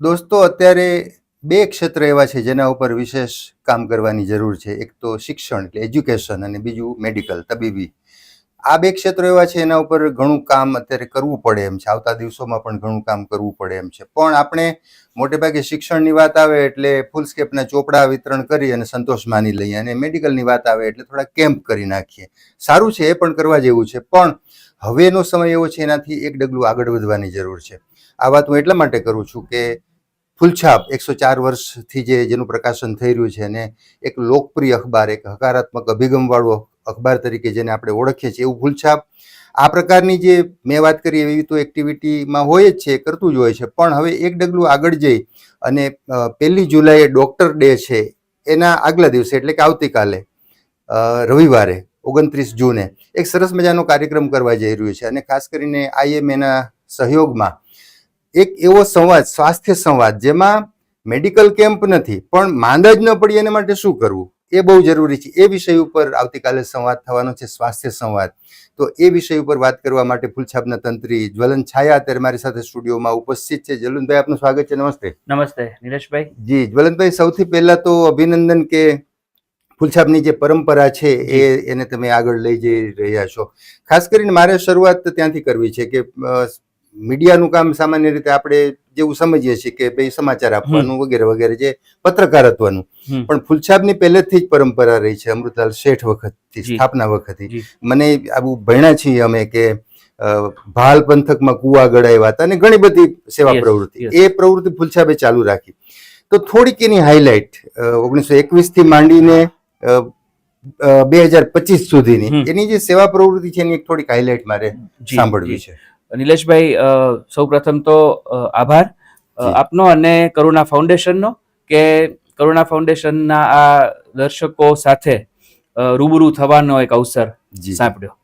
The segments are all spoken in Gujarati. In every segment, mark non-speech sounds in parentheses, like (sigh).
દોસ્તો, અત્યારે બે ક્ષેત્ર એવા છે જેના ઉપર વિશેષ કામ કરવાની જરૂર છે. એક તો શિક્ષણ, એટલે એજ્યુકેશન અને બીજું મેડિકલ તબીબી. આ બે ક્ષેત્રો એવા છે એના ઉપર ઘણું કામ અત્યારે કરવું પડે એમ છે. આવતા દિવસોમાં પણ ઘણું કામ કરવું પડે એમ છે. પણ આપણે મોટે ભાગે શિક્ષણની વાત આવે એટલે ફૂલ સ્કેપના ચોપડા વિતરણ કરી અને સંતોષ માની લઈએ અને મેડિકલની વાત આવે એટલે થોડા કેમ્પ કરી નાખીએ. સારું છે એ પણ કરવા જેવું છે. પણ હવેનો સમય એવો છે એનાથી એક ડગલું આગળ વધવાની જરૂર છે. આ વાત હું એટલા માટે કરું છું કે ફૂલછાપ એકસો ચાર વર્ષથી જે જેનું પ્રકાશન થઈ રહ્યું છે અને એક લોકપ્રિય અખબાર, એક હકારાત્મક અભિગમવાળો અખબાર તરીકે જેને આપણે ઓળખીએ છીએ એવું ફૂલછાપ. આ પ્રકારની જે મેં વાત કરી એવી તો એક્ટિવિટીમાં હોય જ છે, કરતું જ હોય છે, પણ હવે એક ડગલું આગળ જઈ અને પહેલી જુલાઈએ ડૉક્ટર ડે છે, એના આગલા દિવસે, એટલે કે આવતીકાલે રવિવારે, ઓગણત્રીસ જૂને, એક સરસ મજાનો કાર્યક્રમ કરવા જઈ રહ્યું છે અને ખાસ કરીને આઈએમએના સહયોગમાં એક એવો સંવાદ સ્વાસ્થ્ય સંવાદ જેમાં મેડિકલ કેમ્પ નથી પણ માંદા જ ન પડી એના માટે શું કરવું? એ બહુ જરૂરી છે. એ વિષય ઉપર આવતીકાલે સંવાદ થવાનો છે સ્વાસ્થ્ય સંવાદ. તો એ વિષય ઉપર વાત કરવા માટે ફૂલછાપના તંત્રી જ્વલન છાયા અત્યારે મારી સાથે સ્ટુડિયોમાં ઉપસ્થિત છે. જ્વલનભાઈ આપનું સ્વાગત છે. નમસ્તે. નમસ્તે. નીરજભાઈ જી જ્વલનભાઈ સૌથી પહેલા તો અભિનંદન કે ફૂલછાપની જે પરંપરા છે એ એને તમે આગળ લઈ જઈ રહ્યા છો. ખાસ કરીને મારે શરૂઆત ત્યાંથી કરવી છે કે મીડિયાનું કામ સામાન્ય રીતે આપણે જેવું સમજીએ છીએ કે ભાઈ સમાચાર આપવાનું વગેરે વગેરે જે પત્રકારત્વનું. પણ ફૂલછાબની પહેલેથી જ પરંપરા રહી છે અમૃતલાલ શેઠ વખતથી સ્થાપના વખતથી. મને આવું ભણ્યા છીએ અમે કે ભાલ પંથકમાં કુવા ગળાવ્યા હતા અને ઘણી બધી સેવા પ્રવૃત્તિ. એ પ્રવૃત્તિ ફૂલછાપે ચાલુ રાખી. તો થોડીક એની હાઇલાઇટ ઓગણીસો એકવીસથી માંડીને બે હજાર પચીસ સુધીની. એની જે સેવા પ્રવૃત્તિ છે એની થોડીક હાઇલાઇટ મારે સાંભળવી છે. નિલેશભાઈ સૌ પ્રથમ તો આભાર. આપનો અને કરુણા ફાઉન્ડેશનનો કે કરુણા ફાઉન્ડેશનના આ દર્શકો સાથે રૂબરૂ થવાનો એક અવસર સાંપડ્યો.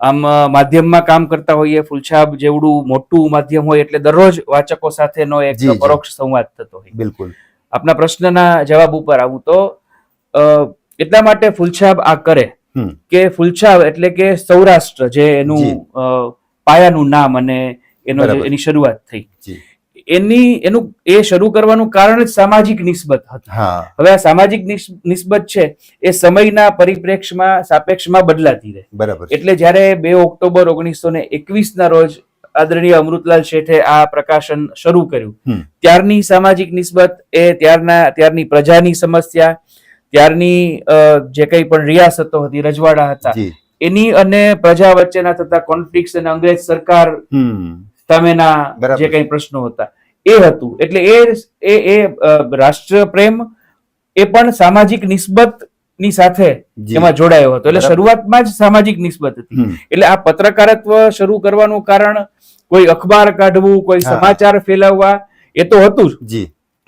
આમ માધ્યમમાં કામ કરતા હોઈએ ફુલછાબ જેવડું મોટું માધ્યમ હોય એટલે દરરોજ વાચકો સાથેનો એક. પરોક્ષ સંવાદ થતો હોય. બિલકુલ. આપના પ્રશ્નના જવાબ ઉપર આવું તો એટલા માટે ફુલછાબ આ કરે. કે ફૂલછાપ એટલે કે સૌરાષ્ટ્ર જે એનું અ, પાયાનું નામ અને એનો એની શરૂઆત થઈ. એની એનું એ શરૂ કરવાનું કારણ જ સામાજિક નિસ્બત હતી. હવે આ સામાજિક નિસ- નિસ્બત છે એ સમયના પરિપ્રેક્ષમાં સાપેક્ષમાં બદલાતી રહે. બરાબર એટલે જ્યારે બે ઓક્ટોબર ઓગણીસો ને એકવીસ ના રોજ આદરણીય અમૃતલાલ શેઠે આ પ્રકાશન શરૂ કર્યું ત્યારની સામાજિક નિસ્બત એ ત્યારના ત્યારની પ્રજાની સમસ્યા ત્યારની જે કંઈ પણ રિયાસતો હતી રજવાડા હતા એની અને પ્રજા વચ્ચેના થતા કોન્ફ્લિક્ટ અને અંગ્રેજ સરકાર સામેના જે કઈ પ્રશ્નો હતા એ હતું. એટલે એ એ એ રાષ્ટ્ર પ્રેમ એ પણ સામાજિક નિસ્બતની સાથે એમાં જોડાયો હતો. એટલે શરૂઆતમાં જ સામાજિક નિસ્બત હતી. એટલે આ પત્રકારત્વ શરૂ કરવાનું કારણ કોઈ અખબાર કાઢવું કોઈ સમાચાર ફેલાવવા એ તો હતું જ.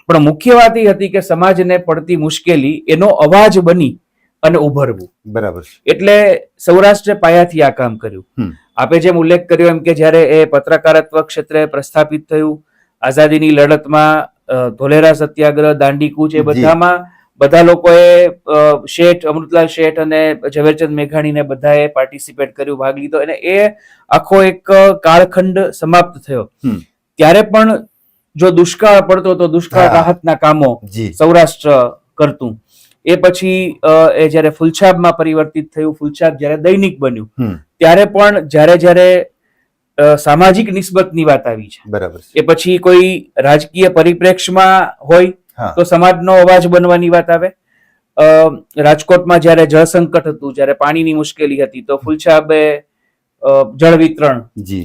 પણ મુખ્ય વાત એ હતી કે સમાજને પડતી મુશ્કેલી એનો અવાજ બની. અને ઉભરવું. બરાબર એટલે સૌરાષ્ટ્રે પાયાથી આ કામ કર્યું. આપે જેમ ઉલ્લેખ કર્યો એમ કે જ્યારે એ પત્રકારત્વ ક્ષેત્રે પ્રસ્થાપિત થયું આઝાદીની લડતમાં ધોલેરા સત્યાગ્રહ દાંડીકૂચ એ બધામાં બધા લોકોએ શેઠ અમૃતલાલ શેઠ અને ઝવેરચંદ મેઘાણીને બધાએ પાર્ટિસિપેટ કર્યું ભાગ લીધો. અને એ આખો એક કાળખંડ સમાપ્ત થયો. ત્યારે પણ જો દુષ્કાળ પડતો તો દુષ્કાળ. રાહતના કામો સૌરાષ્ટ્ર કરતું. એ પછી એ જ્યારે ફુલછાબમાં પરિવર્તિત થયું ફુલછાબ જ્યારે દૈનિક બન્યું ત્યારે પણ જ્યારે જ્યારે સામાજિક નિસ્બતની વાત આવી છે. બરાબર એ પછી કોઈ રાજકીય પરિપ્રેક્ષમાં હોય તો સમાજનો અવાજ બનવાની વાત આવે. રાજકોટમાં જ્યારે જળ સંકટ હતું જ્યારે પાણીની મુશ્કેલી હતી તો ફુલછાબે જળ વિતરણ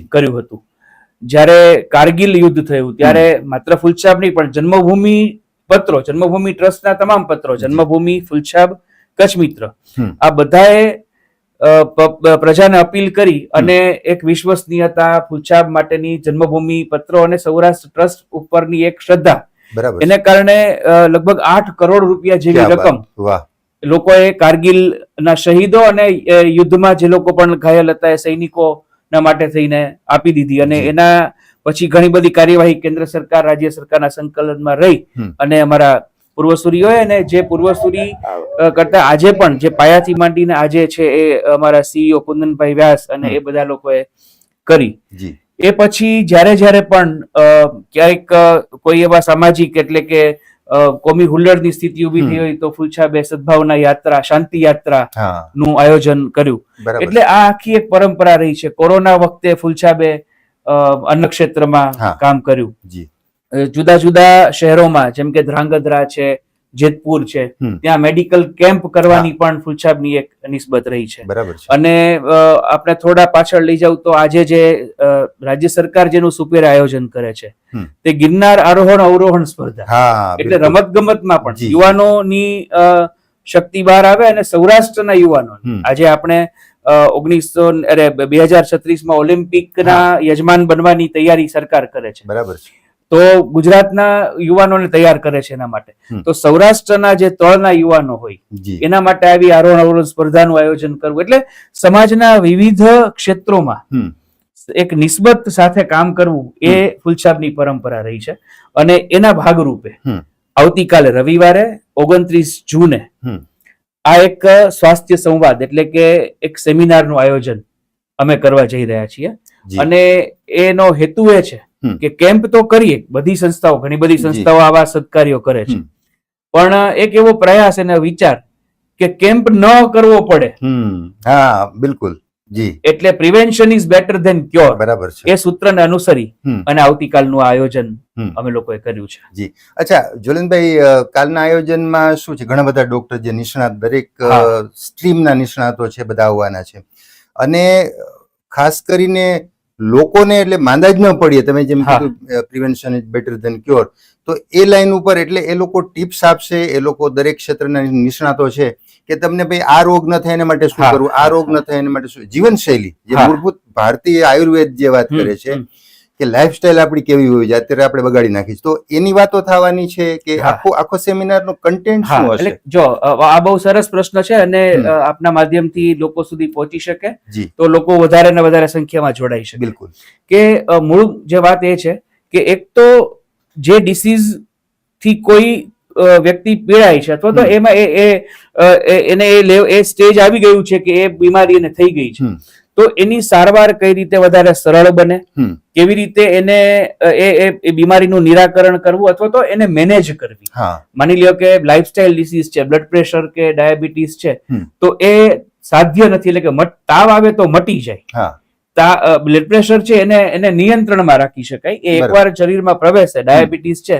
કર્યું હતું. જ્યારે કારગિલ યુદ્ધ થયું ત્યારે માત્ર ફુલછાબ નહીં પણ જન્મભૂમિ પત્રો જન્મભૂમિ ટ્રસ્ટના તમામ પત્રો જન્મભૂમિ ફુલછાબ કચ્છ મિત્ર આ બધાએ પ્રજાને અપીલ કરી અને એક વિશ્વસનીયતા ફુલછાબ માટેની જન્મભૂમિ પત્રો અને સૌરાષ્ટ્ર ટ્રસ્ટ ઉપરની એક શ્રદ્ધા. બરાબર. એને કારણે લગભગ આઠ કરોડ રૂપિયા જેવી રકમ લોકોએ કારગિલ ના શહીદો અને યુદ્ધમાં જે લોકો પણ ઘાયલ હતા એ સૈનિકો ના માટે થઈને આપી દીધી અને એના પછી ઘણી બધી કાર્યવાહી કેન્દ્ર સરકાર રાજ્ય સરકારના સંકલનમાં રહી. અને અમારા પૂર્વસૂરીઓએ અને જે પૂર્વસૂરી કરતા આજે પણ જે પાયાથી માંડીને આજે છે એ અમારા સીઈઓ કુંદનભાઈ વ્યાસ અને એ બધા લોકોએ કરી. એ પછી જ્યારે જ્યારે પણ અ, ક્યાંક કોઈ એવા સામાજિક એટલે કે કોમી હુલ્લડની સ્થિતિ ઊભી થઈ હોય તો ફૂલછાબે સદભાવના યાત્રા શાંતિ યાત્રા નું આયોજન કર્યું. એટલે આ આખી એક પરંપરા રહી છે. કોરોના વખતે ફૂલછાબે અન્ન ક્ષેત્રમાં કામ કર્યું. જુદા જુદા શહેરોમાં જેમ કે ધ્રાંગધ્રા છે જેતપુર છે ત્યાં મેડિકલ કેમ્પ કરવાની પણ ફૂલછાબની એક નિસ્બત રહી છે. બરાબર અને આપણે થોડા પાછળ લઈ જાવ તો આજે જે રાજ્ય સરકાર જેનું સુપેર આયોજન કરે છે તે ગિરનાર આરોહણ અવરોહણ સ્પર્ધા. હા એટલે. રમત ગમતમાં પણ યુવાનોની અ, શક્તિ બહાર આવે અને સૌરાષ્ટ્રના યુવાનો આજે આપણે ઓગણીસો અરે બે હજાર છત્રીસમાં ઓલિમ્પિકના યજમાન બનવાની તૈયારી સરકાર કરે છે. બરાબર છે. તો ગુજરાતના યુવાનોને તૈયાર કરે છે એના માટે. તો સૌરાષ્ટ્રના જે તળના યુવાનો હોય એના માટે આવી આરોહણ અવરોહણ સ્પર્ધાનું આયોજન કરવું. એટલે સમાજના વિવિધ ક્ષેત્રોમાં એક નિસ્બત સાથે કામ કરવું એ ફૂલછાપની પરંપરા રહી છે. અને એના ભાગરૂપે. આવતીકાલે રવિવારે ઓગણત્રીસ જૂને આ એક સ્વાસ્થ્ય સંવાદ એટલે કે એક સેમિનારનું આયોજન અમે કરવા જઈ રહ્યા છીએ. અને એનો હેતુ એ છે કે કેમ્પ તો કરીએ બધી સંસ્થાઓ ઘણી બધી સંસ્થાઓ આવા સત્કાર્યો કરે છે. પણ એક એવો પ્રયાસ અને વિચાર કે કેમ્પ ન કરવો પડે. હા બિલકુલ. એટલે prevention is better than cure બરાબર છે. એ સૂત્રને અનુસરી અને આવતીકાલનું આયોજન અમે લોકોએ કર્યું છે. જી. અચ્છા જોલનભાઈ કાલના આયોજનમાં શું છે? ઘણા બધા ડોક્ટર જે નિષ્ણાત દરેક સ્ટ્રીમના નિષ્ણાતો છે બધા આવવાના છે. અને ખાસ કરીને લોકોને એટલે માંદા જ ન પડીએ. તમે જેમ કીધું prevention is better than cure તો એ લાઈન ઉપર એટલે એ લોકો ટિપ્સ આપશે એ લોકો દરેક ક્ષેત્રના નિષ્ણાતો છે કે તમને ભાઈ આ રોગ ન થાય એના માટે શું કરવું? આ રોગ ન થાય એના માટે શું? જીવનશૈલી જે મૂળભૂત ભારતીય આયુર્વેદ જે વાત કરે છે. કે લાઈફસ્ટાઈલ આપણી કેવી હોય જોઈએ અત્યારે આપણે બગાડી નાખી તો એની વાતો થવાની છે કે આખો આખો સેમિનાર નો કન્ટેન્ટ શું એટલે હશે જો આ બહુ સરસ પ્રશ્ન છે અને આપના માધ્યમથી લોકો સુધી પહોંચી શકે. તો લોકો વધારે ને વધારે સંખ્યામાં જોડાઈ શકે. બિલકુલ. કે મૂળ જે વાત એ છે કે એક તો જે ડિસીઝથી કોઈ વ્યક્તિ પીડાય છે અથવા તો એમાં એ એ એને એ એ સ્ટેજ આવી ગયું છે કે એ બીમારી એને થઈ ગઈ છે. તો એની સારવાર કઈ રીતે વધારે સરળ બને? કેવી રીતે એને એ બીમારીનું નિરાકરણ કરવું અથવા તો એને મેનેજ કરવી? માની લ્યો કે લાઇફસ્ટાઇલ ડિસીઝ છે બ્લડ પ્રેશર કે ડાયાબિટીસ છે તો એ સાધ્ય નથી એટલે કે મટ- તાવ આવે તો મટી જાય. બ્લડ પ્રેશર છે એને એને નિયંત્રણમાં રાખી શકાય. એ. એકવાર શરીરમાં પ્રવેશે ડાયાબિટીસ છે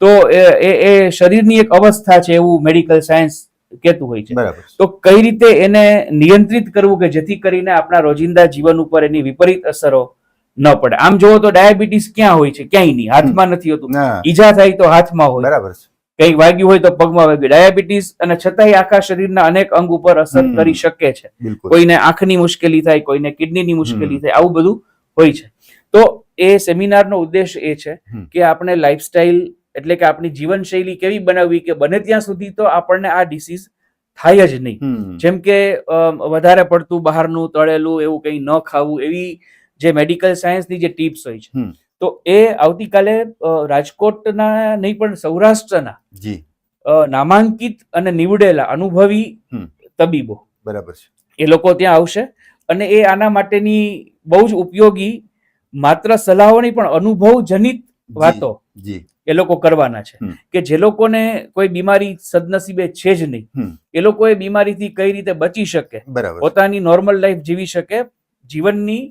તો એ એ- એ શરીરની એક અવસ્થા છે એવું મેડિકલ સાયન્સ કહેતું હોય છે. તો કઈ રીતે એને નિયંત્રિત કરવું કે જેથી કરીને આપણા રોજિંદા જીવન ઉપર એની વિપરીત અસરો ન પડે? આમ જોવો તો ડાયાબિટીસ ક્યાં હોય છે? ક્યાંય નહીં. હાથમાં નથી હોતું. ઈજા થાય તો હાથમાં હોય. બરાબર છે. કંઈક વાગ્યું હોય તો પગમાં વાગ્યું. ડાયાબિટીસ અને છતાંય આખા શરીરના અનેક અંગ ઉપર અસર કરી શકે છે. કોઈને આંખની મુશ્કેલી થાય કોઈને કિડનીની મુશ્કેલી થાય આવું બધું હોય છે. તો એ સેમિનારનો ઉદ્દેશ એ છે કે આપણે લાઈફસ્ટાઈલ એટલે કે આપણી જીવનશૈલી કેવી બનાવવી કે બને ત્યાં સુધી તો આપણને આ ડિસીઝ થાય જ નહીં. જેમ કે વધારે પડતું બહારનું તળેલું એવું કંઈ ન ખાવું એવી જે મેડિકલ સાયન્સની જે ટિપ્સ હોય છે. તો એ આવતીકાલે રાજકોટના નહીં પણ સૌરાષ્ટ્રના નામાંકિત અને નીવડેલા અનુભવી તબીબો બરાબર છે. એ લોકો ત્યાં આવશે અને એ આના માટેની બહુ જ ઉપયોગી માત્ર સલાહોની પણ અનુભવ જનિત વાતો એ લોકો કરવાના છે. કે જે લોકોને કોઈ બીમારી સદનસીબે છે જ નહીં એ લોકો એ બીમારીથી કઈ રીતે બચી શકે પોતાની નોર્મલ લાઈફ જીવી શકે જીવનની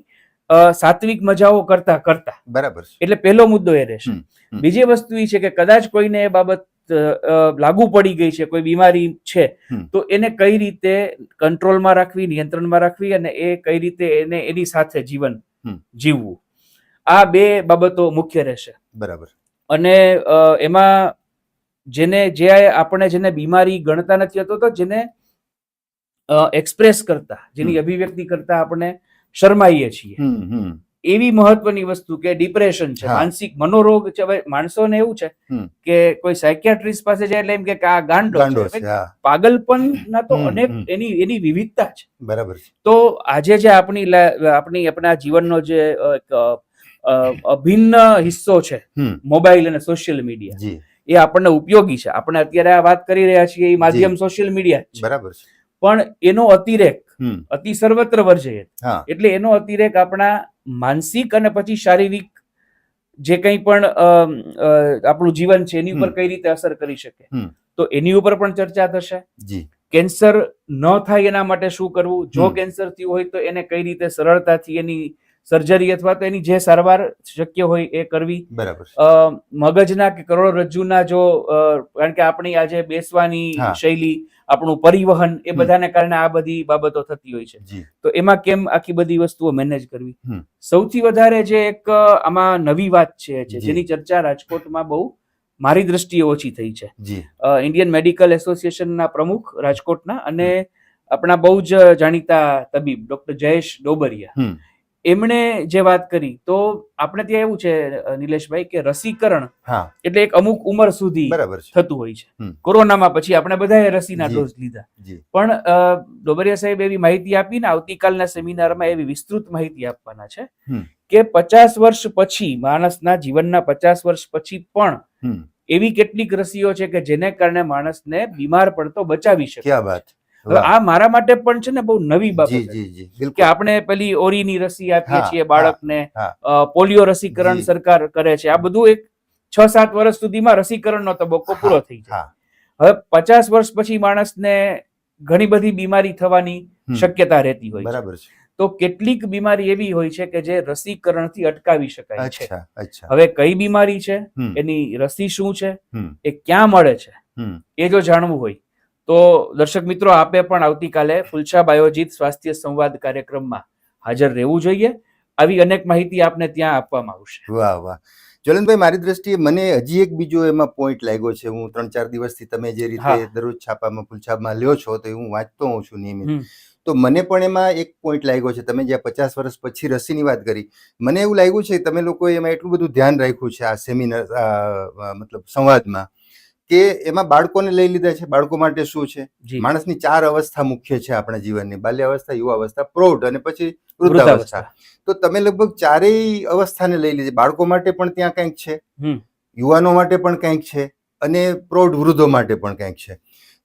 સાત્વિક મજાઓ કરતા કરતા. બરાબર એટલે પહેલો મુદ્દો એ રહેશે. બીજી વસ્તુ એ છે કે કદાચ કોઈને એ બાબત લાગુ પડી ગઈ છે કોઈ બીમારી છે તો એને કઈ રીતે કંટ્રોલમાં રાખવી નિયંત્રણમાં રાખવી અને એ કઈ રીતે એને એની સાથે જીવન જીવવું. આ બે બાબતો મુખ્ય રહેશે. બરાબર. અને એમાં જેને જે આપણે જેને બીમારી ગણતા નથી હતો તો જેને એક્સપ્રેસ કરતા જેની અભિવ્યક્તિ કરતા આપણે શરમાઈએ છીએ. એવી મહત્વની વસ્તુ કે ડિપ્રેશન છે માનસિક મનોરોગ છે હવે માણસોને એવું છે કે કોઈ સાયકિયાટ્રિસ્ટ પાસે જાય એટલે એમ કે આ ગાંડો છે હા. પાગલપનના તો અનેક એની એની વિવિધતા છે. બરાબર તો આજે જે આપણી આપણી આપણા જીવનનો જે એક અભિન્ન હિસ્સો છે મોબાઈલ અને સોશિયલ મીડિયા. એ આપણને ઉપયોગી છે. આપણે અત્યારે આ વાત કરી રહ્યા છીએ એ માધ્યમ સોશિયલ મીડિયા બરાબર છે. પણ એનો અતિરેક અતિ સર્વત્ર વર્જે એટલે એનો અતિરેક આપણા માનસિક અને પછી શારીરિક જે કંઈ પણ આપણું જીવન છે એની ઉપર કઈ રીતે અસર કરી શકે. તો એની ઉપર પણ ચર્ચા થશે. કેન્સર ન થાય એના માટે શું કરવું? જો કેન્સર થયું હોય તો એને કઈ રીતે સરળતાથી એની સર્જરી અથવા તો એની જે સારવાર શક્ય હોય એ કરવી. બરાબર મગજના કે કરોડરજ્જુના જો કારણ કે આપણી આજે બેસવાની શૈલી આપણું પરિવહન એ બધાને કારણે આ બધી બાબતો થતી હોય છે. તો એમાં કેમ આખી બધી વસ્તુઓ મેનેજ કરવી? સૌથી વધારે જે એક આમાં નવી વાત છે જેની ચર્ચા રાજકોટમાં બહુ મારી દ્રષ્ટિએ ઓછી થઈ છે. ઇન્ડિયન મેડિકલ એસોસિએશનના પ્રમુખ રાજકોટના અને આપણા બહુ જ જાણીતા તબીબ ડોક્ટર જયેશ ડોબરિયા. એમણે જે વાત કરી તો આપણે ત્યાં એવું છે નિલેશભાઈ કે રસીકરણ એટલે એક અમુક ઉંમર સુધી થતું હોય છે. કોરોનામાં પછી આપણે બધાએ રસીના ડોઝ લીધા. પણ ડોબરિયા સાહેબ એવી માહિતી આપીને આવતીકાલના સેમિનારમાં એવી વિસ્તૃત માહિતી આપવાના છે કે પચાસ વર્ષ પછી માણસના જીવનના પચાસ વર્ષ પછી પણ એવી કેટલીક રસીઓ છે કે જેને કારણે માણસને બીમાર પડતો બચાવી શકે. ક્યાં વાત. હવે આ મારા માટે પણ છે ને બહુ નવી બાબત કે આપણે પેલી ઓરીની રસી આપીએ છીએ બાળકને પોલિયો રસીકરણ સરકાર કરે છે. આ બધું એક છ સાત વર્ષ સુધીમાં રસીકરણનો તબક્કો પૂરો થઈ જાય. હવે પચાસ વર્ષ પછી માણસને ઘણી બધી બીમારી થવાની શક્યતા રહેતી હોય બરાબર છે. તો કેટલીક બીમારી એવી હોય છે કે જે રસીકરણથી અટકાવી શકાય છે. હવે કઈ બીમારી છે? એની રસી શું છે? એ ક્યાં મળે છે? એ જો જાણવું હોય તો દર્શક મિત્રો આપે પણ આવતીકાલે ફુલશાબ આયોજિત સ્વાસ્થ્ય સંવાદ કાર્યક્રમમાં હાજર રહેવું જોઈએ. આવી અનેક માહિતી આપને ત્યાં આપવામાં આવશે. વાહ વાહ. જ્વલનભાઈ મારી દ્રષ્ટિએ મને હજી એક બીજો એમાં પોઈન્ટ લાગ્યો છે. હું ત્રણ ચાર દિવસથી તમે જે રીતે દરરોજ છાપામાં ફૂલછાપમાં લ્યો છો તો હું વાંચતો હોઉં છું નિયમિત. તો મને પણ એમાં એક પોઈન્ટ લાગ્યો છે. તમે જ્યાં પચાસ વર્ષ પછી રસીની વાત કરી મને એવું લાગ્યું છે કે તમે લોકોએ એમાં એટલું બધું ધ્યાન રાખ્યું છે આ સેમિનાર મતલબ સંવાદમાં. કે એમાં બાળકોને લઈ લીધા છે. બાળકો માટે શું છે? માણસની ચાર અવસ્થા મુખ્ય છે આપણા જીવનની. બાલ્યાવસ્થા યુવાવસ્થા પ્રૌઢ અને પછી વૃદ્ધાવસ્થા. તો તમે લગભગ ચારેય અવસ્થાને લઈ લીધી. બાળકો માટે પણ ત્યાં કંઈક છે. યુવાનો માટે પણ કંઈક છે. અને પ્રૌઢ વૃદ્ધો માટે પણ કંઈક છે.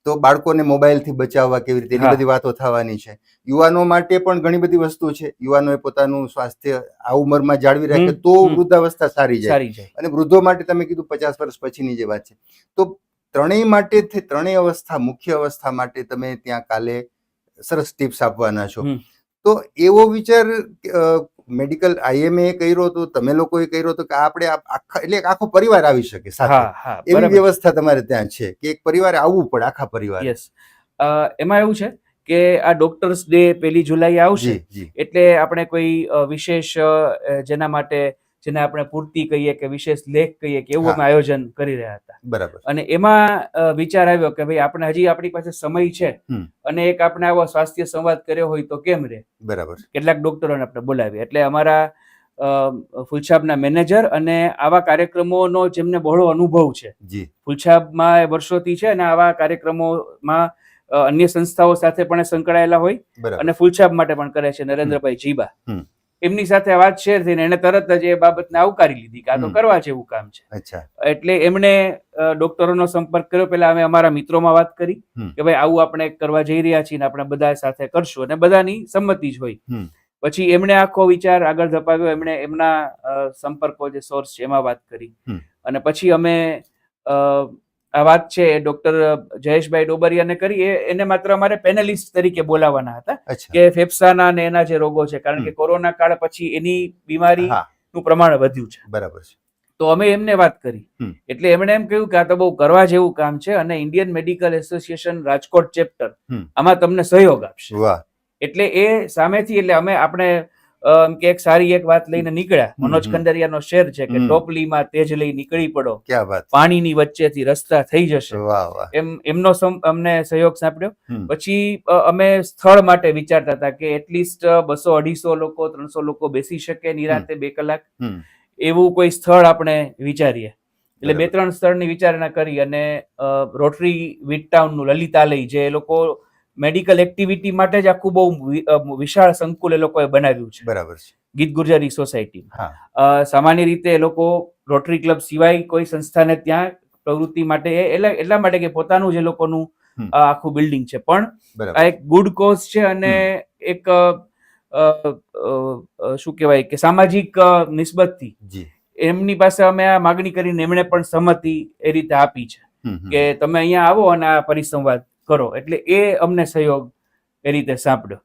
તો બાળકોને મોબાઈલથી બચાવવા કેવી રીતે? એની બધી વાતો થવાની છે. યુવાનો માટે પણ ઘણી બધી વસ્તુ છે. યુવાનોએ પોતાનું સ્વાસ્થ્ય આ ઉંમરમાં જાળવી રાખે તો. વૃદ્ધાવસ્થા સારી જાય. અને વૃદ્ધો માટે તમે કીધું પચાસ વર્ષ પછીની જે વાત છે. તો ત્રણેય માટે ત્રણેય અવસ્થા મુખ્ય અવસ્થા માટે તમે ત્યાં કાલે સરસ ટિપ્સ આપવાના છો. તો એવો વિચાર મેડિકલ આઈએમએ કર્યો હતો તમે લોકોએ કર્યો હતો કે આપણે આખા એટલે આખો પરિવાર આવી શકે સાથે. એવી વ્યવસ્થા તમારે ત્યાં છે કે એક પરિવારે આવવું પડે આખા પરિવાર. યસ. એમાં એવું છે કે આ ડોક્ટર્સ ડે પહેલી જુલાઈ આવશે એટલે આપણે કોઈ વિશેષ જેના માટે જેને આપણે પૂર્તિ કહીએ કે વિશેષ લેખ કહીએ કે એવું અમે આયોજન કરી રહ્યા હતા. બરાબર. અને એમાં વિચાર આવ્યો કે ભાઈ આપણે હજી આપણી પાસે સમય છે અને એક આપણે આવો સ્વાસ્થ્ય સંવાદ કર્યો હોય તો કેમ રે? બરાબર. કેટલાક ડોક્ટરોને આપણે બોલાવીએ. એટલે અમારા અ, ફૂલછાપના મેનેજર અને આવા કાર્યક્રમોનો જેમને બહોળો અનુભવ છે. એ વર્ષોથી છે અને આવા કાર્યક્રમોમાં અન્ય સંસ્થાઓ સાથે પણ સંકળાયેલા હોય અને ફુલછાબ માટે પણ કરે છે નરેન્દ્રભાઈ જીબા. એમની સાથે વાત શેર થઈને એને તરત જ એ બાબતને આવકારી લીધી કે આ તો. કરવા જેવું કામ છે. અચ્છા. એટલે એમણે ડોક્ટરોનો સંપર્ક કર્યો. પહેલા અમે અમારા મિત્રોમાં વાત કરી કે ભાઈ આવું આપણે કરવા જઈ રહ્યા છીએ ને આપણે બધા સાથે કરશું અને બધાની સંમતિ જ હોય. પછી એમણે આખો વિચાર આગળ ધપાવ્યો. એમણે એમના સંપર્કો જે સોર્સ છે એમાં વાત કરી. અને પછી અમે આ વાત છે ડોક્ટર જયેશભાઈ ડોબરિયાને કરી એને માત્ર અમારે પેનલિસ્ટ તરીકે બોલાવવાના હતા કે ફેફસાના અને એના જે રોગો છે કારણ કે કોરોના કાળ પછી એની બીમારી નું પ્રમાણ વધ્યું છે. બરાબર છે. તો અમે એમને વાત કરી. એટલે એમણે એમ કહ્યું કે આ તો બહુ કરવા જેવું કામ છે અને Indian medical association Rajkot chapter આમાં તમને સહયોગ આપશે. એટલે એ સામેથી એટલે અમે આપણે કે એક સારી એક વાત લઈને નીકળ્યા. મનોજ. ખંડરિયાનો શેર છે કે ટોપલીમાં તેજ લઈ નીકળી પડો. પાણીની વચ્ચેથી રસ્તા થઈ જશે. એમ એમનો અમને સહયોગ સાંપડ્યો. પછી અમે સ્થળ માટે વિચારતા હતા કે એટલીસ્ટ બસો અઢીસો લોકો ત્રણસો લોકો બેસી શકે નિરાતે બે કલાક. એવું કોઈ સ્થળ આપણે વિચારીએ. એટલે બે ત્રણ સ્થળની વિચારણા કરી અને રોટરી વીટ ટાઉનનું લલિતાલય જે લોકો મેડિકલ એક્ટિવિટી માટે જ આખું બહુ વિશાળ સંકુલ એ લોકોએ બનાવ્યું છે. બરાબર છે. ગીત ગુર્જરી સોસાયટી સામાન્ય રીતે એ લોકો રોટરી ક્લબ સિવાય કોઈ સંસ્થાને ત્યાં પ્રવૃત્તિ માટે એટલે એટલા માટે કે પોતાનું જે લોકોનું આખું બિલ્ડિંગ છે. પણ આ એક ગુડ કોઝ છે અને એક શું કહેવાય કે સામાજિક નિસ્બતથી એમની પાસે અમે આ માગણી કરીને એમણે પણ સંમતિ એ રીતે આપી છે. કે તમે અહીંયા આવો અને આ પરિસંવાદ કરો. એટલે એ અમને સહયોગ એ રીતે સાંપડ્યો.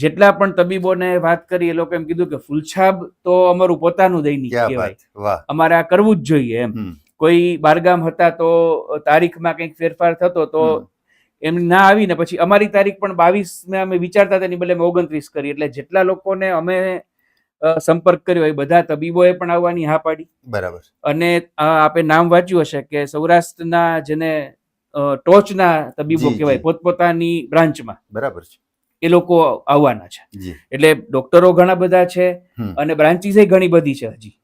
જેટલા પણ તબીબોને વાત કરી એ લોકો એમ કીધું કે ફૂલછાબ તો અમારું પોતાનું દૈનિક કહેવાય. અમારે આ કરવું જ જોઈએ એમ. કોઈ બારગામ હતા તો તારીખમાં કંઈક ફેરફાર થતો તો એમ ના આવીને પછી અમારી તારીખ પણ બાવીસ ને અમે વિચારતા હતા એની બદલે અમે ઓગણત્રીસ કરી. એટલે જેટલા લોકોને અમે સંપર્ક કર્યો એ બધા તબીબોએ પણ આવવાની હા પાડી. બરાબર. અને આપે નામ વાંચ્યું હશે કે સૌરાષ્ટ્રના જેને ટોચના તબીબો કહેવાય પોતપોતાની બ્રાન્ચમાં. બરાબર છે. એ લોકો આવવાના છે. એટલે ડોક્ટરો ઘણા બધા છે અને બ્રાન્ચીસ ઘણી બધી છે હજી.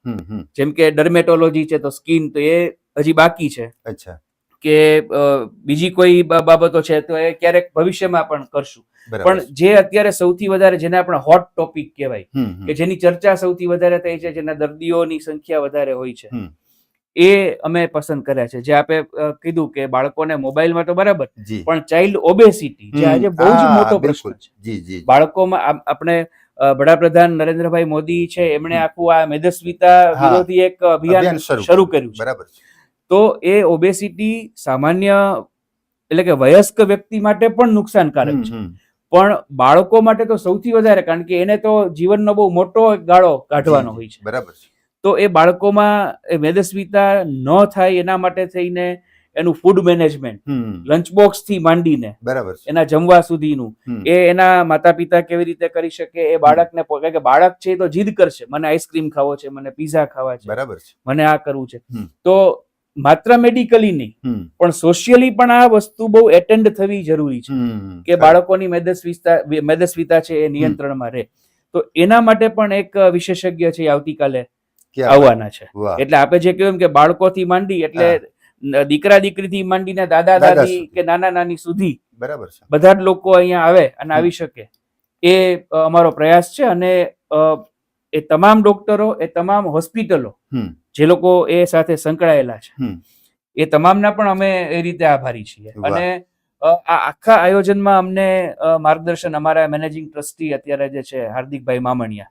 જેમ કે ડર્મેટોલોજી છે તો સ્કિન તો એ હજી બાકી છે. અચ્છા. કે બીજી કોઈ બાબતો છે તો એ ક્યારેક ભવિષ્યમાં પણ કરશું. પણ જે અત્યારે સૌથી વધારે જેને આપણે હોટ ટોપિક કહેવાય. કે જેની ચર્ચા સૌથી વધારે થઈ છે જેના દર્દીઓની સંખ્યા વધારે હોય છે. એ અમે પસંદ કર્યા છે. જે આપે કીધું કે બાળકોને મોબાઈલમાં તો બરાબર પણ ચાઇલ્ડ ઓબેસિટી જે આજે બહુ જ મોટો પ્રશ્ન છે. બાળકોમાં આપણે વડાપ્રધાન નરેન્દ્રભાઈ મોદી છે એમણે. આખું આ મેદસ્વીતા વિરોધી એક અભિયાન શરૂ કર્યું. બરાબર તો એ ઓબેસિટી સામાન્ય એટલે કે વયસ્ક વ્યક્તિ માટે પણ નુકસાનકારક છે. પણ બાળકો માટે તો સૌથી વધારે કારણ કે એને તો જીવનનો બહુ મોટો ગાળો કાઢવાનો હોય છે. બરાબર છે. તો એ બાળકોમાં એ મેદસ્વીતા ન થાય એના માટે થઈને એનું ફૂડ મેનેજમેન્ટ લંચ બોક્સથી માંડીને બરાબર એના જમવા સુધીનું. એ એના માતા પિતા કેવી રીતે કરી શકે એ બાળકને કારણ કે બાળક છે એ તો જીદ કરશે મને આઈસ્ક્રીમ ખાવો છે મને પીઝા ખાવા છે બરાબર છે. મને આ કરવું છે. તો માત્ર મેડિકલી નહીં પણ સોશિયલી પણ આ વસ્તુ બહુ એટેન્ડ થવી જરૂરી છે. કે બાળકોની મેદસ્વીતા મેદસ્વીતા છે એ નિયંત્રણમાં રહે. તો એના માટે પણ એક વિશેષજ્ઞ છે આવતીકાલે. આવવાના છે. એટલે આપણે જે કહ્યું કે બાળકોથી માંડી એટલે દીકરા દીકરીથી માંડીને દાદા દાદા દાદી કે નાના નાની સુધી બરાબર છે. બધા જ લોકો અહીંયા આવે અને આવી શકે. એ અમારો પ્રયાસ છે અને એ તમામ ડોક્ટરો એ તમામ હોસ્પિટલો જે લોકો એ સાથે સંકળાયેલા છે. એ તમામના પણ અમે એ રીતે આભારી છીએ. અને આ આખા આયોજનમાં અમને માર્ગદર્શન અમારા મેનેજિંગ ટ્રસ્ટી અત્યારે જે છે હાર્દિકભાઈ મામણિયા.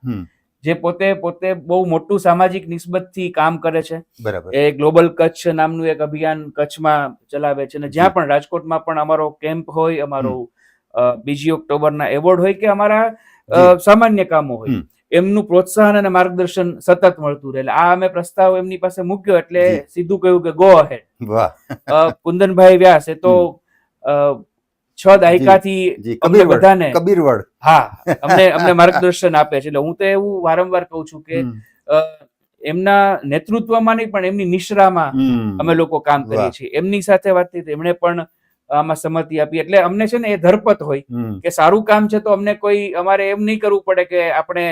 જે પોતે પોતે બહુ મોટું સામાજિક નિસ્બતથી કામ કરે છે. બરાબર. એ ગ્લોબલ કચ્છ નામનું એક અભિયાન કચ્છમાં ચલાવે છે અને જ્યાં પણ રાજકોટમાં પણ અમારો કેમ્પ હોય અમારો બીજી ઓક્ટોબરના એવોર્ડ હોય કે અમારા સામાન્ય કામો હોય. એમનું પ્રોત્સાહન અને માર્ગદર્શન સતત મળતું રહે. આ અમે પ્રસ્તાવ એમની પાસે મૂક્યો એટલે સીધું કહ્યું કે ગો અહેડ કુંદનભાઈ વ્યાસ એ તો છ દાયકાથી અમને બધાને કબીરવડ. હા (laughs) અમને અમને માર્ગદર્શન આપે છે. એટલે હું તો એવું વારંવાર કહું છું કે એમના નેતૃત્વમાં નહીં પણ એમની નિશ્રામાં અમે લોકો કામ કરીએ છીએ. એમની સાથે વાત થઈ એમણે પણ આમાં સંમતિ આપી. એટલે અમને છે ને એ ધરપત હોય કે સારું કામ છે તો અમને કોઈ અમારે એમ નહીં કરવું પડે કે આપણે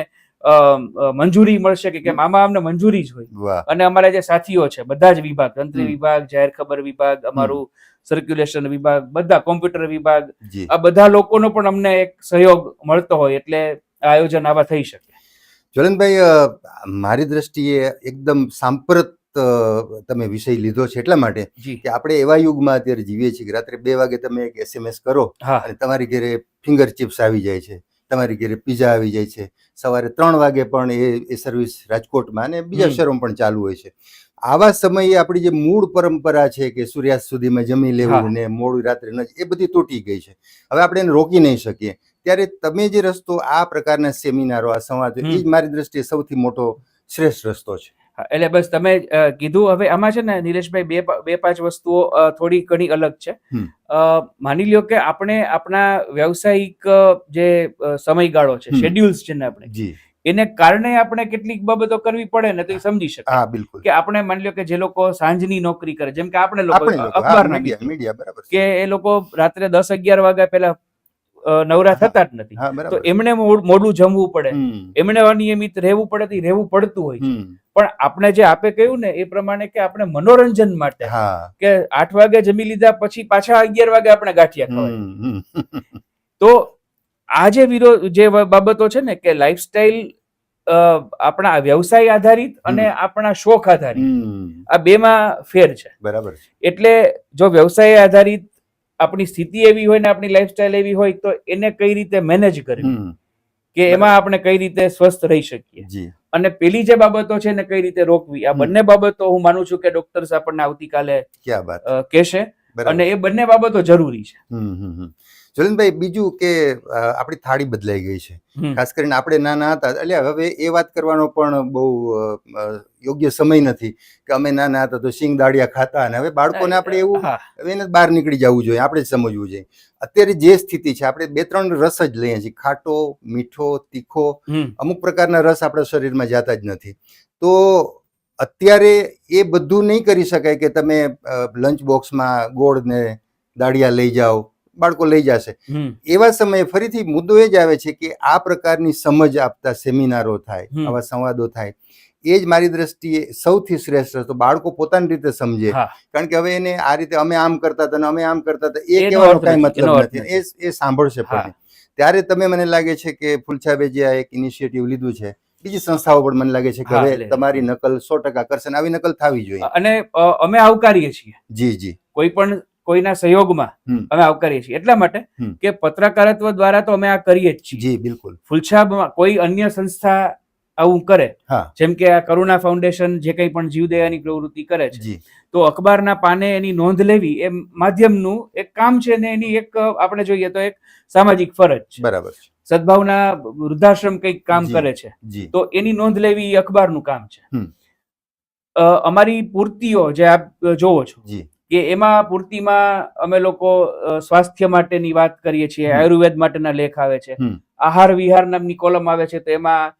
મંજૂરી મળશે કે કેમ આમાં અમને મંજૂરી જ હોય. અને અમારા જે સાથીઓ છે બધા જ વિભાગ તંત્રી વિભાગ જાહેર ખબર વિભાગ અમારું સર્ક્યુલેશન વિભાગ બધા કોમ્પ્યુટર વિભાગ આ બધા લોકોનો પણ અમને એક સહયોગ મળતો હોય એટલે આયોજન આવા થઈ શકે. જ્વલનભાઈ મારી દ્રષ્ટિએ એકદમ સાંપ્રત તમે વિષય લીધો છે એટલા માટે કે આપણે એવા યુગમાં અત્યારે જીવીએ છીએ કે રાત્રે બે વાગે તમે એક એસએમએસ કરો અને તમારી ઘરે ફિંગર ચિપ્સ આવી જાય છે તમારી ઘરે પીઝા આવી જાય છે. સવારે ત્રણ વાગે પણ એ સર્વિસ રાજકોટમાં અને બીજા. શહેરોમાં પણ ચાલુ હોય છે. આવા સમયે આપણી જે મૂળ પરંપરા છે કે સૂર્યાસ્ત સુધીમાં જમી. લેવું ને મોડું રાત્રે ન એ બધી તૂટી ગઈ છે. હવે આપણે એને રોકી નહીં શકીએ. ત્યારે તમે જે રસ્તો આ પ્રકારના સેમિનારો આ સંવાદ એ જ મારી દ્રષ્ટિએ સૌથી મોટો શ્રેષ્ઠ રસ્તો છે. એટલે બસ તમે કીધું હવે આમાં છે ને નિલેશભાઈ બે બે પાંચ વસ્તુઓ થોડી ઘણી અલગ છે. માની લ્યો કે આપણે આપણા વ્યવસાયિક જે સમયગાળો છે શેડ્યુલ્સ છે ને આપણે. એને કારણે આપણે કેટલીક બાબતો કરવી પડે ને તો એ સમજી શકાય. હા બિલકુલ. કે આપણે માની લ્યો કે જે લોકો સાંજની નોકરી કરે જેમ કે આપણે લોકો અખબારના મીડિયા મીડિયા બરાબર કે એ લોકો રાત્રે દસ અગિયાર વાગ્યા પહેલા નવરા થતા જ નથી. તો એમણે મોડું જમવું પડે. એમને એમણે અનિયમિત રહેવું પડે તો રહેવું પડતું હોય છે. પણ આપણે જે આપે કહ્યું ને એ પ્રમાણે કે આપણે મનોરંજન માટે કે આઠ વાગે જમી લીધા પછી પાછા અગિયાર વાગે આપણે ગાંઠિયા ખવાય. તો આ જે વિરોધ જે બાબતો છે ને કે લાઈફસ્ટાઈલ આપણા વ્યવસાય આધારિત અને આપણા શોખ આધારિત. આ બેમાં ફેર છે. બરાબર એટલે જો વ્યવસાય આધારિત આપણી સ્થિતિ એવી હોય ને આપણી લાઈફસ્ટાઈલ એવી હોય તો એને કઈ રીતે મેનેજ કરવી? કે એમાં આપણે કઈ રીતે સ્વસ્થ રહી શકીએ? અને પેલી જે બાબતો છે ને કઈ રીતે રોકવી? આ બંને બાબતો હું માનું છું કે ડોક્ટર્સ આપણને આવતીકાલે કહેશે. અને એ બંને બાબતો જરૂરી છે. જયલંતભાઈ બીજું કે આપણી થાળી બદલાઈ ગઈ છે. ખાસ કરીને આપણે નાના હતા એટલે હવે એ વાત કરવાનો પણ બહુ યોગ્ય સમય નથી કે અમે નાના હતા તો સિંગ દાળિયા ખાતા અને હવે બાળકોને આપણે એવું હવે એને બહાર નીકળી જવું જોઈએ આપણે જ સમજવું જોઈએ. અત્યારે જે સ્થિતિ છે આપણે બે ત્રણ રસ જ લઈએ છીએ ખાટો મીઠો તીખો અમુક પ્રકારના રસ આપણા શરીરમાં જતા જ નથી. તો અત્યારે એ બધું નહીં કરી શકાય કે તમે લંચ બોક્સમાં ગોળ ને દાળિયા લઈ જાઓ બાળકો લઈ જશે. એવા સમયે ફરીથી મુદ્દો એ જ આવે છે કે આ પ્રકારની સમજ આપતા સેમિનારો થાય આવા સંવાદો થાય. એ જ મારી દ્રષ્ટિએ સૌથી શ્રેષ્ઠ તો બાળકો પોતાની રીતે સમજે. કારણ કે હવે એને આ રીતે અમે આમ કરતા હતા અમે આમ કરતા હતા એ કહેવાનો કાંઈ મતલબ નથી. એ એ સાંભળશે પણ ત્યારે તમે મને લાગે છે કે ફૂલછાબે જે આ એક ઇનિશિયેટિવ લીધું છે બીજી સંસ્થાઓ પણ મને લાગે છે કે હવે તમારી નકલ સો ટકા કરશે આવી નકલ થવી જોઈએ. અને અમે આવકારીએ છીએ. જી જી. કોઈ પણ કોઈના સહયોગમાં. અમે આવકારીએ છીએ. એટલા માટે કે પત્રકારત્વ દ્વારા તો અમે આ કરીએ જ છીએ. જી બિલકુલ. ફુલછાબમાં કોઈ અન્ય સંસ્થા આવું કરે જેમ કે આ કરુણા ફાઉન્ડેશન જે કંઈ પણ જીવદયાની પ્રવૃત્તિ કરે છે તો અખબારના પાને એની નોંધ લેવી એ માધ્યમનું એક કામ છે ને એની એક આપણે જોઈએ તો એક સામાજિક ફરજ છે. બરાબર સદભાવના વૃદ્ધાશ્રમ કંઈક કામ કરે છે. તો એની નોંધ લેવી એ અખબારનું કામ છે. અમારી પૂર્તિઓ જે આપ જોવો છો કે એમાં પૂર્તિમાં અમે લોકો સ્વાસ્થ્ય માટેની વાત કરીએ છીએ આયુર્વેદ માટેના લેખ આવે છે. આહાર વિહાર નામની કોલમ આવે છે તો એમાં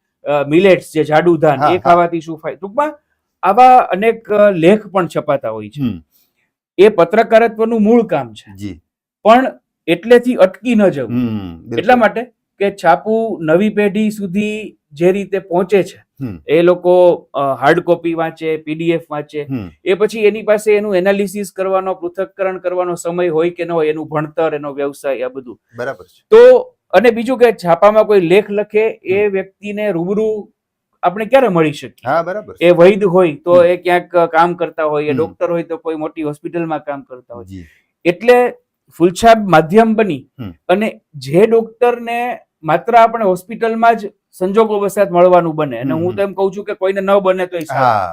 મિલેટ્સ જે જાડુ ધાન એ ખાવાથી શું ફાયદો ટૂંકમાં આવા અનેક લેખ પણ છપાતા હોય છે. એ પત્રકારત્વનું મૂળ કામ છે. પણ એટલેથી અટકી ન જવું. એટલા માટે કે છાપું નવી પેઢી સુધી જે રીતે પહોંચે છે એ લોકો હાર્ડ કોપી વાંચે પીડીએફ વાંચે. એ પછી એની પાસે એનું એનાલિસિસ કરવાનો પૃથક્કરણ કરવાનો સમય હોય કે ન હોય એનું ભણતર એનો વ્યવસાય આ બધું. બરાબર છે. તો અને બીજું કે છાપામાં કોઈ લેખ લખે એ વ્યક્તિને રૂબરૂ આપણે ક્યારે મળી શકીએ? હા બરાબર એ વૈદ હોય તો એ ક્યાંક કામ કરતા હોય એ. ડોક્ટર હોય તો કોઈ મોટી હોસ્પિટલમાં કામ કરતા હોય. એટલે ફૂલછાપ માધ્યમ બની અને જે ડોક્ટરને માત્ર આપણે હોસ્પિટલમાં જ સંજોગો વસાત મળવાનું બને. અને હું તો એમ કહું છું કે કોઈને ન બને તો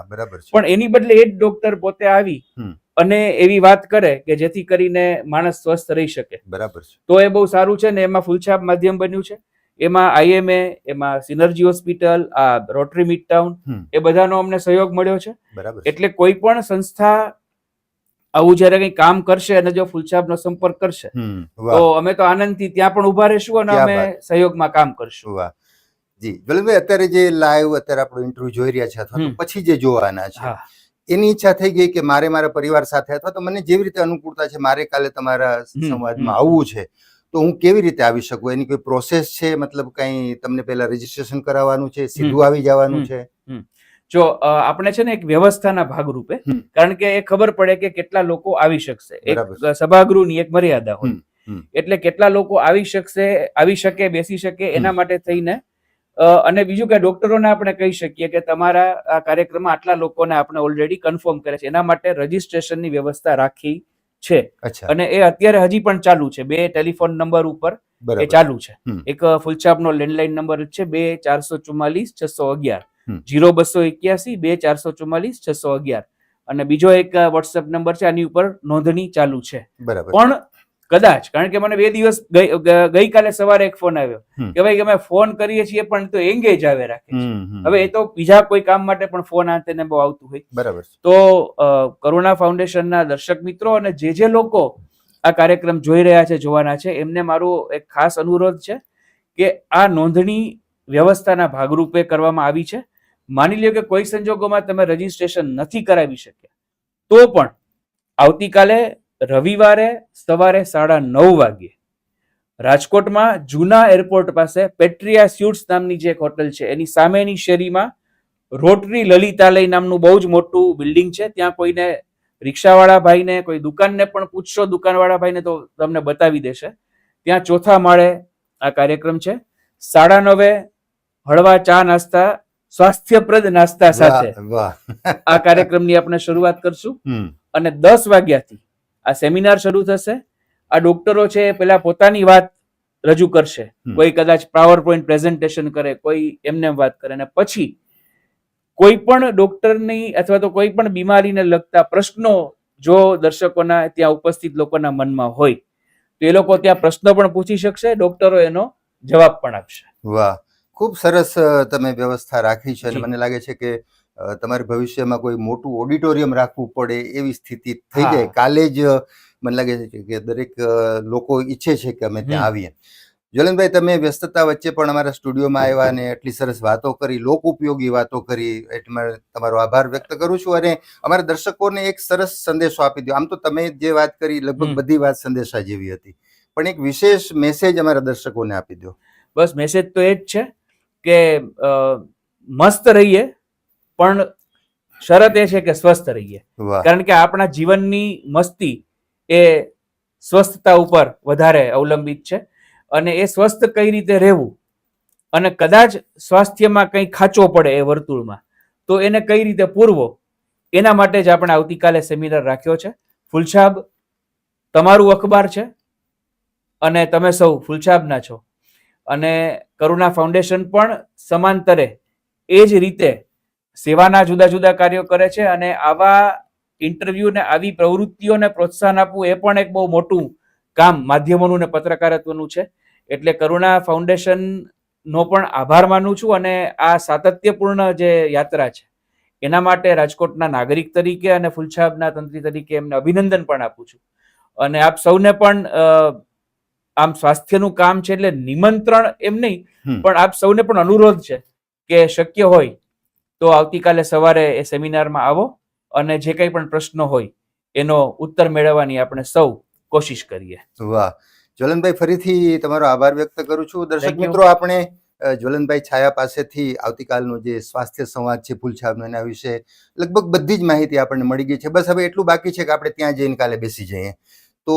બરાબર પણ એની બદલે એ જ ડોક્ટર પોતે આવી અને એવી વાત કરે કે જેથી કરીને માણસ સ્વસ્થ રહી શકે. બરાબર છે. તો એ બહુ સારું છે ને એમાં ફૂલછાપ માધ્યમ બન્યું છે. એમાં આઈએમએ એમાં સિનર્જી હોસ્પિટલ આ રોટરી મિડ ટાઉન એ બધાનો અમને સહયોગ મળ્યો છે. બરાબર એટલે કોઈ પણ સંસ્થા આવું જયારે કઈ કામ કરશે અને જો ફૂલછાપનો સંપર્ક કરશે તો અમે તો આનંદથી ત્યાં પણ ઊભા રહીશું અને અમે સહયોગમાં કામ કરશું. વાહ. જી જલનભાઈ અત્યારે જે લાઈવ અત્યારે આપણો ઇન્ટરવ્યુ જોઈ રહ્યા છે અથવા તો પછી જે જોવાના છે એની ઈચ્છા થઈ ગઈ કે મારે મારા પરિવાર સાથે અથવા તો મને જેવી રીતે અનુકૂળતા છે મારે કાલે તમારા સમાજમાં સંવાદમાં આવવું છે તો હું કેવી રીતે આવી શકું? એની કોઈ પ્રોસેસ છે? મતલબ કઈ તમને પહેલા રજીસ્ટ્રેશન કરાવવાનું છે સીધું આવી જવાનું છે? જો આપણે છે ને એક વ્યવસ્થાના ભાગરૂપે કારણ કે એ ખબર પડે કે કેટલા લોકો આવી શકશે. એક સભાગૃહની એક મર્યાદા હોય. એટલે કેટલા લોકો આવી શકશે આવી શકે બેસી શકે એના માટે થઈને અને બીજું કે ડોક્ટરોને આપણે કહી શકીએ કે તમારા આ કાર્યક્રમમાં આટલા લોકોને આપણે ઓલરેડી કન્ફર્મ કરે છે. એના માટે રજીસ્ટ્રેશનની વ્યવસ્થા રાખી છે. અને એ અત્યારે હજી પણ ચાલુ છે. બે ટેલિફોન નંબર ઉપર એ ચાલુ છે. એક ફૂલછાપનો લેન્ડલાઇન નંબર છે. બે ચારસો ચુમ્માલીસ છસો અગિયાર. જીરો બસો એક્યાસી બે ચારસો ચુમ્માલીસ છસો અગિયાર. અને બીજો એક વોટ્સએપ નંબર છે આની ઉપર નોંધણી ચાલુ છે. પણ કદાચ કારણ કે મને બે દિવસ ગઈકાલે સવારે એક ફોન આવ્યો. કે ભાઈ કે અમે ફોન કરીએ છીએ પણ તો એંગેજ આવે રાખે. હવે એ તો બીજા કોઈ કામ માટે પણ ફોન આ તેને બહુ આવતું હોય. બરાબર તો કરુણા ફાઉન્ડેશનના દર્શક મિત્રો અને જે જે લોકો આ કાર્યક્રમ જોઈ રહ્યા છે જોવાના છે એમને મારો એક ખાસ અનુરોધ છે કે આ નોંધણી વ્યવસ્થાના ભાગરૂપે કરવામાં આવી છે. માની લ્યો કે કોઈ સંજોગોમાં તમે રજીસ્ટ્રેશન નથી કરાવી શક્યા, તો પણ આવતીકાલે રવિવારે સવારે સાડા નવ વાગ્યે રાજકોટમાં જૂના એરપોર્ટ પાસે પેટ્રિયા સ્યુટ્સ નામની જે એક હોટલ છે, એની સામેની શેરીમાં રોટરી લલિતાલય નામનું બહુ જ મોટું બિલ્ડિંગ છે. ત્યાં કોઈને રિક્ષાવાળા ભાઈને, કોઈ દુકાનને પણ પૂછશો, દુકાનવાળા ભાઈને તો તમને બતાવી દેશે. ત્યાં ચોથા માળે આ કાર્યક્રમ છે. સાડા નવે હળવા ચા નાસ્તા સ્વાસ્થ્યપ્રદ નાસ્તા સાથે. આ કાર્યક્રમની આપણે શરૂઆત કરશું. અને દસ વાગ્યાથી આ સેમિનાર શરૂ થશે. આ ડોક્ટરો છે પેલા પોતાની વાત રજૂ કરશે. કોઈ કદાચ પાવર પોઈન્ટ પ્રેઝન્ટેશન કરે કોઈ એમને એમ વાત કરે. અને પછી કોઈ પણ ડોક્ટરની અથવા તો કોઈ પણ બીમારીને લગતા પ્રશ્નો જો દર્શકોના ત્યાં ઉપસ્થિત લોકોના મનમાં હોય તો એ લોકો ત્યાં પ્રશ્નો પણ પૂછી શકશે ડોક્ટરો એનો જવાબ પણ આપશે. વાહ. ખૂબ સરસ તમે વ્યવસ્થા રાખી છે અને મને લાગે છે કે તમારે ભવિષ્યમાં કોઈ મોટું ઓડિટોરિયમ રાખવું પડે એવી સ્થિતિ થઈ જાય. કાલે જ મને લાગે છે કે દરેક લોકો ઈચ્છે છે કે અમે ત્યાં આવીએ. જ્વલનભાઈ તમે વ્યસ્તતા વચ્ચે પણ અમારા સ્ટુડિયોમાં આવ્યા અને એટલી સરસ વાતો કરી લોક ઉપયોગી વાતો કરી એટલે તમારો આભાર વ્યક્ત કરું છું અને અમારા દર્શકોને એક સરસ સંદેશો આપી દો આમ તો તમે જે વાત કરી લગભગ બધી વાત સંદેશા જેવી હતી. પણ એક વિશેષ મેસેજ અમારા દર્શકોને આપી દો. બસ મેસેજ તો એ જ છે. કે મસ્ત રહીએ પણ શરત એ છે કે સ્વસ્થ રહીએ. કારણ કે આપણા જીવનની મસ્તી એ સ્વસ્થતા ઉપર વધારે અવલંબિત છે અને એ સ્વસ્થ કઈ રીતે રહેવું અને કદાચ સ્વાસ્થ્યમાં કંઈ ખાંચો પડે એ વર્તુળમાં તો એને કઈ રીતે પૂરવો એના માટે જ આપણે આવતીકાલે સેમિનાર રાખ્યો છે. ફુલછાબ તમારું અખબાર છે અને તમે સૌ ફુલછાબના છો. અને કરુણા ફાઉન્ડેશન પણ સમાંતરે એ જ રીતે સેવાના જુદા જુદા કાર્યો કરે છે અને આવા ઇન્ટરવ્યુ ને આવી પ્રવૃત્તિઓને પ્રોત્સાહન આપવું એ પણ એક બહુ મોટું કામ માધ્યમોનું ને પત્રકારત્વનું છે. એટલે કરુણા ફાઉન્ડેશન નો પણ આભાર માનું છું અને આ સાતત્યપૂર્ણ જે યાત્રા છે, એના માટે રાજકોટના નાગરિક તરીકે અને ફુલછાબના તંત્રી તરીકે એમને અભિનંદન પણ આપું છું. અને આપ સૌને પણ આમ સ્વાસ્થ્યનું કામ છે એટલે નિમંત્રણ એમ નહીં પણ આપ સૌને પણ અનુરોધ છે કે શક્ય હોય તો આવતીકાલે સવારે એ સેમિનારમાં આવો અને જે કંઈ પણ પ્રશ્નો હોય એનો ઉત્તર મેળવવાની આપણે સૌ કોશિશ કરીએ. વાહ. જ્વલનભાઈ ફરીથી તમારો આભાર વ્યક્ત કરું છું. દર્શક મિત્રો આપણે જ્વલનભાઈ છાયા પાસેથી આવતીકાલનો જે સ્વાસ્થ્ય સંવાદ છે ફૂલછાબનો એના વિશે લગભગ બધી જ માહિતી આપણને મળી ગઈ છે. બસ હવે એટલું બાકી છે કે આપણે ત્યાં જઈને કાલે બેસી જઈએ. તો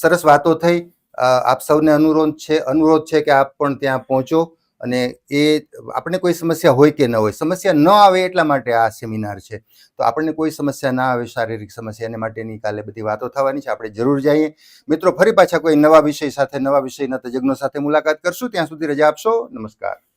સરસ વાતો થઈ. આપ સૌને અનુરોધ છે અનુરોધ છે કે આપ પણ ત્યાં પહોંચો અને એ આપણને કોઈ સમસ્યા હોય કે ન હોય, સમસ્યા ન આવે એટલા માટે આ સેમિનાર છે. તો આપણને કોઈ સમસ્યા ના આવે, શારીરિક સમસ્યા એને માટેની કાલે બધી વાતો થવાની છે, આપણે જરૂર જઈએ. મિત્રો, ફરી પાછા કોઈ નવા વિષય સાથે, નવા વિષયના તજજ્ઞો સાથે મુલાકાત કરશું, ત્યાં સુધી રજા આપશો, નમસ્કાર.